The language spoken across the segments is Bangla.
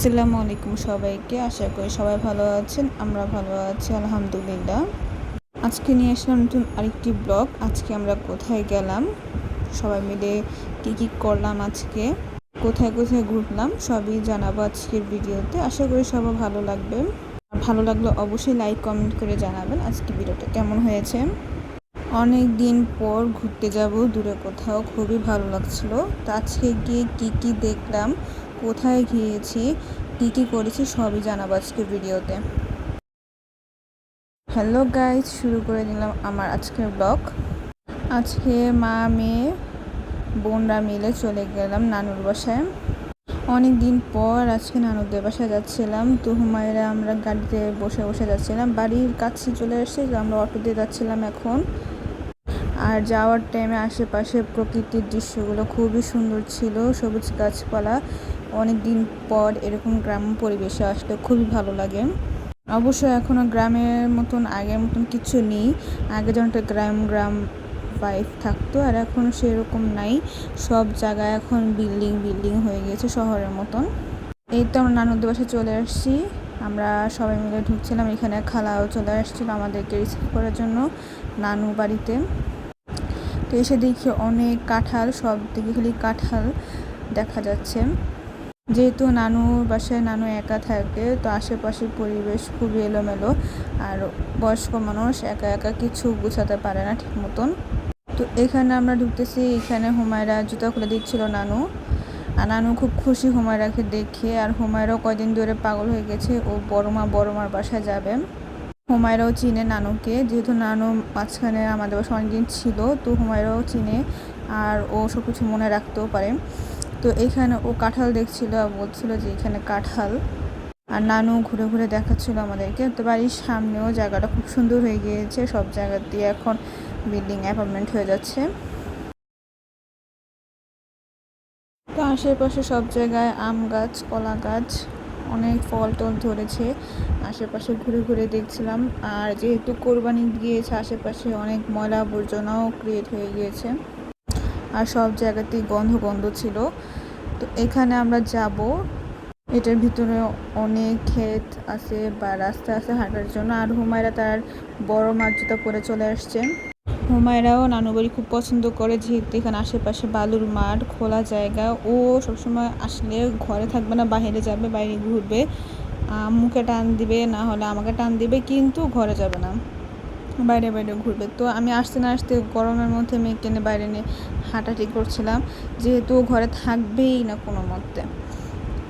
আসসালামু আলাইকুম সবাইকে। আশা করি সবাই ভালো আছেন, আমরা ভালো আছি, আলহামদুলিল্লাহ। আজকে নিয়ে আসলাম নতুন আরেকটি ব্লগ। আজকে আমরা কোথায় গেলাম? সবাই মিলে কী কী করলাম আজকে? কোথায় কোথায় ঘুরলাম, সবই জানাব আজকের ভিডিওতে। আশা করি সবার ভালো লাগবে। ভালো লাগলে অবশ্যই লাইক, কমেন্ট করে জানাবেন আজকে ভিডিওটা কেমন হয়েছে। অনেক দিন পর ঘুরতে যাব, দূরে কোথাও, খুবই ভালো লাগছিল। তো আজকে গিয়ে কী কী দেখলাম কোথায় গিয়েছি, কী কী করেছি সবই জানাব আজকে ভিডিওতে। হ্যালো গাইজ শুরু করে দিলাম আমার আজকের ব্লগ আজকে মা, মেয়ে, বোনরা মিলে চলে গেলাম নানুর বাসায়। অনেক দিন পর আজকে নানুদের বাসায় যাচ্ছিলাম। তো হুমায়রা আমরা গাড়িতে বসে বসে যাচ্ছিলাম। বাড়ির কাছে চলে এসেছি আমরা অটো দিয়ে যাচ্ছিলাম এখন। আর যাওয়ার টাইমে আশেপাশে প্রকৃতির দৃশ্যগুলো খুবই সুন্দর ছিল। সবুজ গাছপালা অনেক দিন পর এরকম গ্রাম পরিবেশে আসলে খুবই ভালো লাগে। অবশ্য এখনও গ্রামের মতন, আগের মতন কিছু নেই। আগে যেমন একটা গ্রাম গ্রাম বাইফ থাকতো, আর এখন সেরকম নাই। সব জায়গায় এখন বিল্ডিং বিল্ডিং হয়ে গেছে শহরের মতন। এই তো আমরা নানুদের বাসায় চলে আসছি। আমরা সবাই মিলে ঢুকছিলাম, এখানে খালাও চলে আসছিল আমাদেরকে রিসিভ করার জন্য নানু বাড়িতে। তো এসে দেখি অনেক কাঁঠাল, সব দিকে খালি কাঁঠাল দেখা যাচ্ছে। যেহেতু নানুর বাসায় নানু একা থাকে, তো আশেপাশের পরিবেশ খুবই এলোমেলো আর বয়স্ক মানুষ একা একা কিছু গুছাতে পারে না ঠিক মতন। তো এখানে আমরা ঢুকতেছি, এখানে হুমায়রা জুতা খুলে দিচ্ছিল নানু। আর নানু খুব খুশি হুমায়রাকে দেখে, আর হুমায়রাও কয়দিন ধরে পাগল হয়ে গেছে, ও বড় মা বড় মার বাসায় যাবে। হুমায়রাও চিনে নানুকে, যেহেতু নানু মাঝখানে আমাদের বাসা অনেকদিন ছিল, তো হুমায়রাও চিনে, আর ও সব কিছু মনে রাখতেও পারে। তো এখানে ও কাঁঠাল দেখছিল, আর বলছিল যে এখানে কাঁঠাল। আর নানু ঘুরে ঘুরে দেখাচ্ছিল আমাদেরকে। তো বাড়ির সামনেও জায়গাটা খুব সুন্দর হয়ে গিয়েছে, সব জায়গা দিয়ে এখন বিল্ডিং অ্যাপার্টমেন্ট হয়ে যাচ্ছে। তো আশেপাশে সব জায়গায় আম গাছ, কলা গাছ, অনেক ফল টল ধরেছে। আশেপাশে ঘুরে ঘুরে দেখছিলাম। আর যেহেতু কোরবানি গিয়েছে আশেপাশে অনেক ময়লা আবর্জনাও ক্রিয়েট হয়ে গিয়েছে। আর সব জায়গাতেই গন্ধ গন্ধ ছিল। তো এখানে আমরা যাব। এটার ভিতরে অনেক ক্ষেত আছে বা রাস্তা আছে হাঁটার জন্য। আর হুমায়রা তার বড় মাছ জুতা পরে চলে আসছে। হুমায়রাও নানু বাড়ি খুব পছন্দ করে, যেহেতু এখানে আশেপাশে বালুর মাঠ, খোলা জায়গা। ও সবসময় আসলে ঘরে থাকবে না, বাইরে যাবে, বাইরে ঘুরবে। মুখে টান দিবে, না হলে আমাকে টান দিবে, কিন্তু ঘরে যাবে না। বাইরে বাইরে ঘুরবে। তো আমি আসতে না আসতে গরমের মধ্যে মেয়েকে নিয়ে বাইরে নিয়ে হাঁটাহাঁটি করছিলাম। যেহেতু ঘরে থাকবেই না কোনো মতে।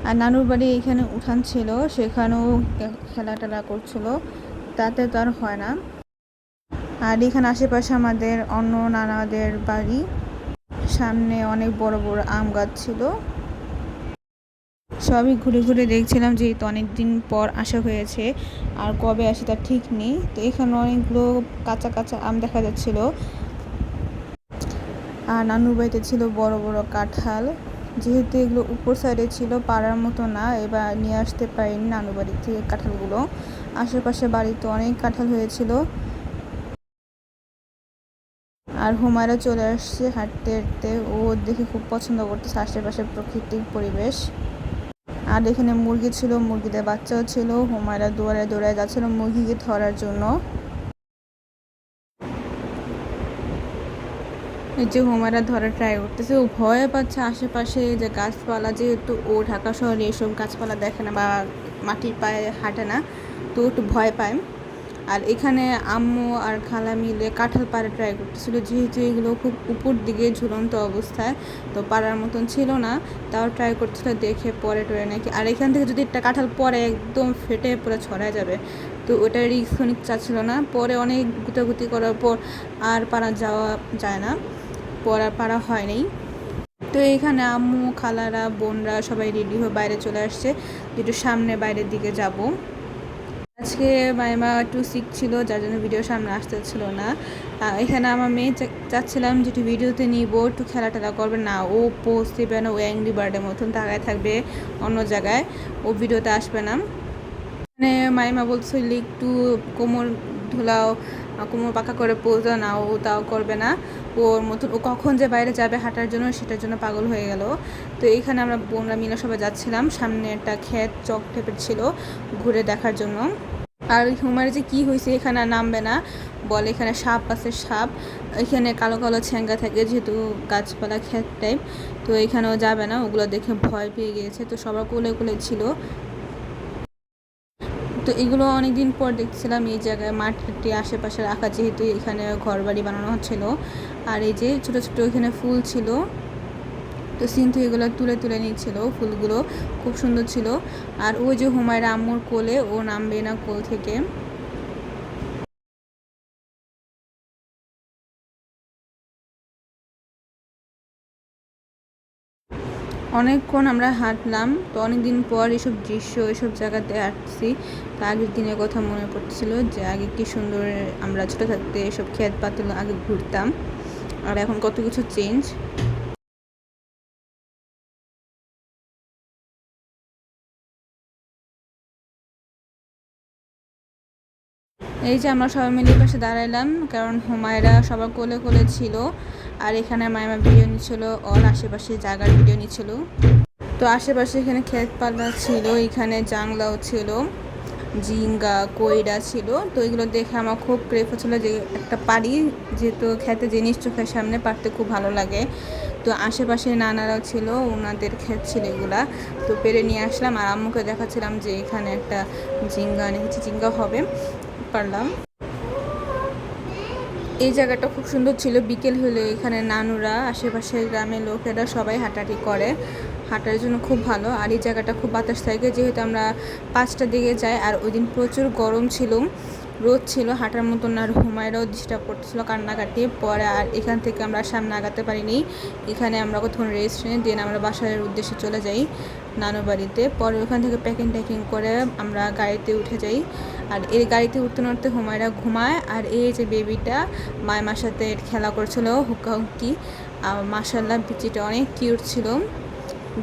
আর নানুর বাড়ি এখানে উঠান ছিল, সেখানেও খেলা টেলা করছিল। তাতে তো আর হয় না। আর এখানে আশেপাশে আমাদের অন্য নানাদের বাড়ি, সামনে অনেক বড় বড় আম গাছ ছিল। সবই ঘুরে ঘুরে দেখছিলাম, যেহেতু অনেক দিন পর আসা হয়েছে। আর কবে আসে তার ঠিক নেই। তো এখানে অনেকগুলো কাঁচা কাঁচা আম দেখা যাচ্ছিল। আর নানুর বাড়িতে ছিল বড় বড় কাঁঠাল। যেহেতু এগুলো উপর সাইডে ছিল, পাড়ার মতো না, এবার নিয়ে আসতে পারিনি নানু বাড়ি থেকে কাঁঠালগুলো। আশেপাশে বাড়িতে অনেক কাঁঠাল হয়েছিল। আর হুমায়রা চলে আসছে হাঁটতে হাঁটতে। ও দেখে খুব পছন্দ করতেছে আশেপাশে প্রকৃতিক পরিবেশ। আর এখানে মুরগি ছিল, মুরগিদের বাচ্চাও ছিল, হুমায়রা দুয়ারে দৌড়ায় যাচ্ছিল মুরগিকে ধরার জন্য। এই যে হুমায়রা ধরা ট্রাই করতেছে, ও ভয় পাচ্ছে আশেপাশে যে গাছপালা, যেহেতু ও ঢাকা শহরে এসব গাছপালা দেখে না বা মাটির পায়ে হাঁটে না, তো একটু ভয় পায়। আর এখানে আম্মু আর খালা মিলে কাঁঠাল পাড়া ট্রাই করতেছিল। যেহেতু এগুলো খুব উপর দিকে ঝুলন্ত অবস্থায়, তো পাড়ার মতন ছিল না, তাও ট্রাই করতেছিল। দেখে পরে টরে নাকি, আর এখান থেকে যদি একটা কাঁঠাল পরে একদম ফেটে পুরো ছড়ায় যাবে, তো ওটা রিক্স অনেক চাচ্ছিল না। পরে অনেক গুতাগুতি করার পর আর পাড়া যাওয়া যায় না, পর আর পাড়া হয়নি তো এখানে আম্মু, খালারা, বোনরা সবাই রেডি হয়ে বাইরে চলে আসছে। একটু সামনে বাইরের দিকে যাব। আজকে মাইমা একটু সিক ছিল, যার জন্য ভিডিও সামনে আসতে ছিল না এখানে আমার মেয়ে চাচ্ছিলাম যে একটু ভিডিওতে নিব, একটু খেলা টেলা করবে। না, ও পোস্ট দেবে না ও অ্যাংরি বার্ডের মতন তাকায় থাকবে অন্য জায়গায়। ও ভিডিওতে আসবে না। মানে মাইমা বলছিল একটু কোমর ধুলাও কোমর পাকা করে পড়তো না, ও তাও করবে না। ওর মতন, ও কখন যে বাইরে যাবে হাঁটার জন্য, সেটার জন্য পাগল হয়ে গেল। তো এইখানে আমরা বোনরা মিলে সবাই যাচ্ছিলাম। সামনে একটা ক্ষেত, চক টাইপের ছিল, ঘুরে দেখার জন্য। আর হুমার যে কি হয়েছে এখানে নামবে না। বলে এখানে সাপ আছে, সাপ। এখানে কালো কালো ছ্যাঙ্গা থাকে, যেহেতু গাছপালা ক্ষেত টাইপ তো এখানেও যাবে না। ওগুলো দেখে ভয় পেয়ে গিয়েছে। তো সবার কোলে কোলে ছিল। তো এগুলো অনেকদিন পর দেখছিলাম এই জায়গায় মাঠটি আশেপাশে রাখা যেহেতু এখানে ঘর বাড়ি বানানো হচ্ছিল। আর এই যে ছোটো ছোটো এখানে ফুল ছিল। তো সিনথু এগুলো তুলে তুলে নিচ্ছিল, ফুলগুলো খুব সুন্দর ছিল। আর ওই যে হুমায়রা আম্মুর কোলে, ও নামবে না কোল থেকে। অনেকক্ষণ আমরা হাঁটলাম, তো অনেকদিন পর এসব দৃশ্য, এসব জায়গাতে আসছি তা আগের দিনের কথা মনে পড়ছিল যে, আগে কি সুন্দর আমরা ছোটো থাকতে এসব ক্ষেত পাতল আগে ঘুরতাম। আর এখন কত কিছু চেঞ্জ এই যে আমরা সবাই মিলে পাশে দাঁড়াইলাম, কারণ হুমায়রা সবার কোলে কোলে ছিল আর এখানে মাইমা ভিডিও নিচ্ছিল অল আশেপাশে জায়গার ভিডিও নিচ্ছিল। তো আশেপাশে এখানে ক্ষেত পাল্লা ছিল, এখানে জাংলাও ছিল জিঙ্গা কইরা ছিল। তো এগুলো দেখে আমার খুব ক্রেফ হচ্ছিল যে একটা পারি যেহেতু খেতে জিনিস চোখের সামনে পারতে খুব ভালো লাগে। তো আশেপাশে নানারাও ছিল ওনাদের ক্ষেত ছিল এগুলা। তো পেরে নিয়ে আসলাম আর আম্মুকে দেখাচ্ছিলাম যে এখানে একটা জিঙ্গা এনেছি জিঙ্গা হবে। পারলাম। এই জায়গাটা খুব সুন্দর ছিল। বিকেল হলে এখানে নানুরা আশেপাশের গ্রামের লোকেরা সবাই হাঁটাহাঁটি করে। হাঁটার জন্য খুব ভালো। আর এই জায়গাটা খুব বাতাস থাকে। যেহেতু আমরা পাঁচটার দিকে যাই, আর ওই দিন প্রচুর গরম ছিল, রোদ ছিল, হাঁটার মতন আর হুমায়রাও ডিস্টার্ব করতেছিল কান্নাকাটি, পরে আর এখান থেকে আমরা সামনে আগাতে পারিনি। এখানে আমরা কতক্ষণ রেস্ট নিই। দেন আমরা বাসার উদ্দেশ্যে চলে যাই নানু বাড়িতে। পরে ওখান থেকে প্যাকিং ট্যাকিং করে আমরা গাড়িতে উঠে যাই। আর এই গাড়িতে উঠতে নড়তে হুমায়রা ঘুমায় আর এই যে বেবিটা মায়ের সাথে খেলা করছিল হুক্কা হুক্কি মাসাল্লাহ বিচিটা অনেক কিউট ছিল,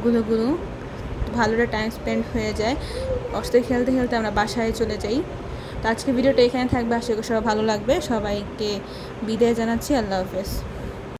গুলো গুলো, ভালোটা টাইম স্পেন্ড হয়ে যায়। অস্তে খেলতে খেলতে আমরা বাসায় চলে যাই। তো আজকে ভিডিওটা এখানে থাকবে, আশা করি সবাই ভালো লাগবে। সবাইকে বিদায় জানাচ্ছি, আল্লাহ হাফেজ।